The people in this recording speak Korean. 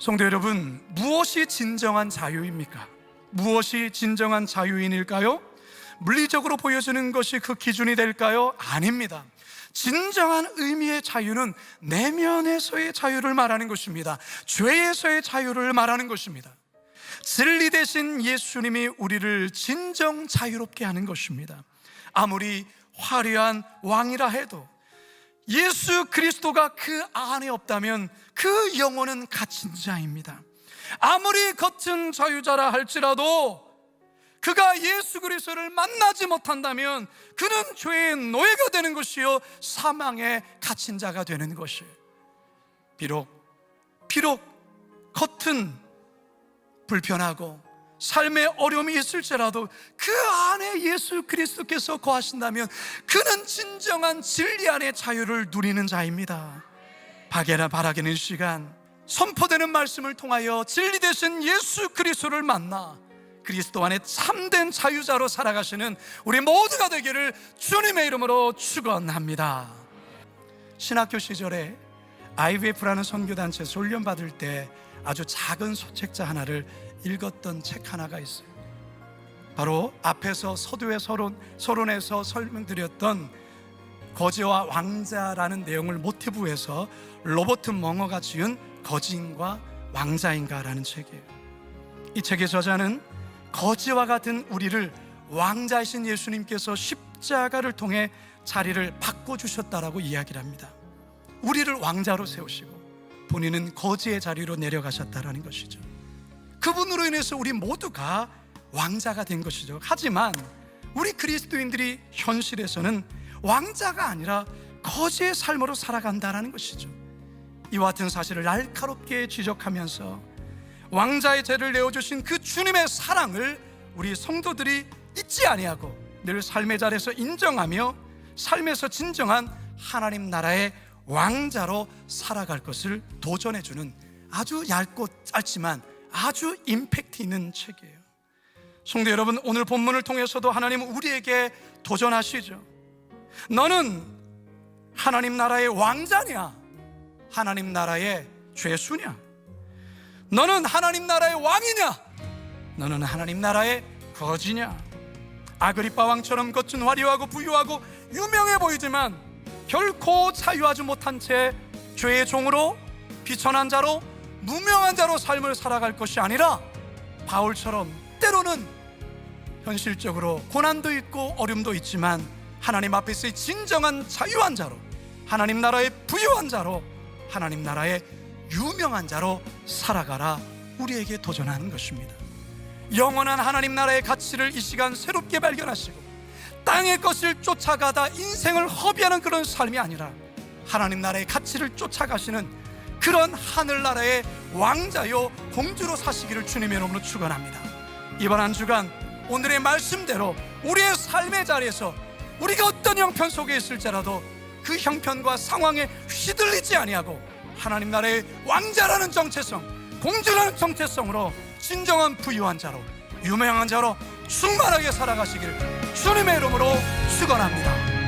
성도 여러분, 무엇이 진정한 자유입니까? 무엇이 진정한 자유인일까요? 물리적으로 보여주는 것이 그 기준이 될까요? 아닙니다. 진정한 의미의 자유는 내면에서의 자유를 말하는 것입니다. 죄에서의 자유를 말하는 것입니다. 진리 대신 예수님이 우리를 진정 자유롭게 하는 것입니다. 아무리 화려한 왕이라 해도 예수 그리스도가 그 안에 없다면 그 영혼은 갇힌 자입니다. 아무리 겉은 자유자라 할지라도 그가 예수 그리스도를 만나지 못한다면 그는 죄의 노예가 되는 것이요 사망에 갇힌 자가 되는 것이에요. 비록 비록 겉은 불편하고 삶의 어려움이 있을지라도 그 안에 예수 그리스도께서 거하신다면 그는 진정한 진리 안의 자유를 누리는 자입니다. 바게나 바라기는 시간 선포되는 말씀을 통하여 진리 되신 예수 그리스도를 만나 그리스도 안에 참된 자유자로 살아가시는 우리 모두가 되기를 주님의 이름으로 축원합니다. 신학교 시절에 IVF라는 선교단체에서 훈련받을 때 아주 작은 소책자 하나를 읽었던 책 하나가 있어요. 바로 앞에서 서두의 서론, 서론에서 설명드렸던 거지와 왕자라는 내용을 모티브해서 로버트 멍어가 지은 거지인과 왕자인가라는 책이에요. 이 책의 저자는 거지와 같은 우리를 왕자이신 예수님께서 십자가를 통해 자리를 바꿔 주셨다라고 이야기를 합니다. 우리를 왕자로 세우시고 본인은 거지의 자리로 내려가셨다라는 것이죠. 그분으로 인해서 우리 모두가 왕자가 된 것이죠. 하지만 우리 그리스도인들이 현실에서는 왕자가 아니라 거지의 삶으로 살아간다라는 것이죠. 이와 같은 사실을 날카롭게 지적하면서 왕자의 죄를 내어 주신 그 주님의 사랑을 우리 성도들이 잊지 아니하고 늘 삶의 자리에서 인정하며 삶에서 진정한 하나님 나라의 왕자로 살아갈 것을 도전해 주는 아주 얇고 짧지만 아주 임팩트 있는 책이에요. 성도 여러분, 오늘 본문을 통해서도 하나님은 우리에게 도전하시죠. 너는 하나님 나라의 왕자냐? 하나님 나라의 죄수냐? 너는 하나님 나라의 왕이냐? 너는 하나님 나라의 거지냐? 아그리빠 왕처럼 겉은 화려하고 부유하고 유명해 보이지만 결코 자유하지 못한 채 죄의 종으로 비천한 자로 무명한 자로 삶을 살아갈 것이 아니라 바울처럼 때로는 현실적으로 고난도 있고 어려움도 있지만 하나님 앞에서의 진정한 자유한 자로 하나님 나라의 부유한 자로 하나님 나라의 유명한 자로 살아가라 우리에게 도전하는 것입니다. 영원한 하나님 나라의 가치를 이 시간 새롭게 발견하시고 땅의 것을 쫓아가다 인생을 허비하는 그런 삶이 아니라 하나님 나라의 가치를 쫓아가시는 그런 하늘나라의 왕자요 공주로 사시기를 주님의 이름으로 축원합니다. 이번 한 주간 오늘의 말씀대로 우리의 삶의 자리에서 우리가 어떤 형편 속에 있을지라도 그 형편과 상황에 휘둘리지 아니하고 하나님 나라의 왕자라는 정체성, 공주라는 정체성으로 진정한 부유한 자로 유명한 자로 충만하게 살아가시기를 주님의 이름으로 축원합니다.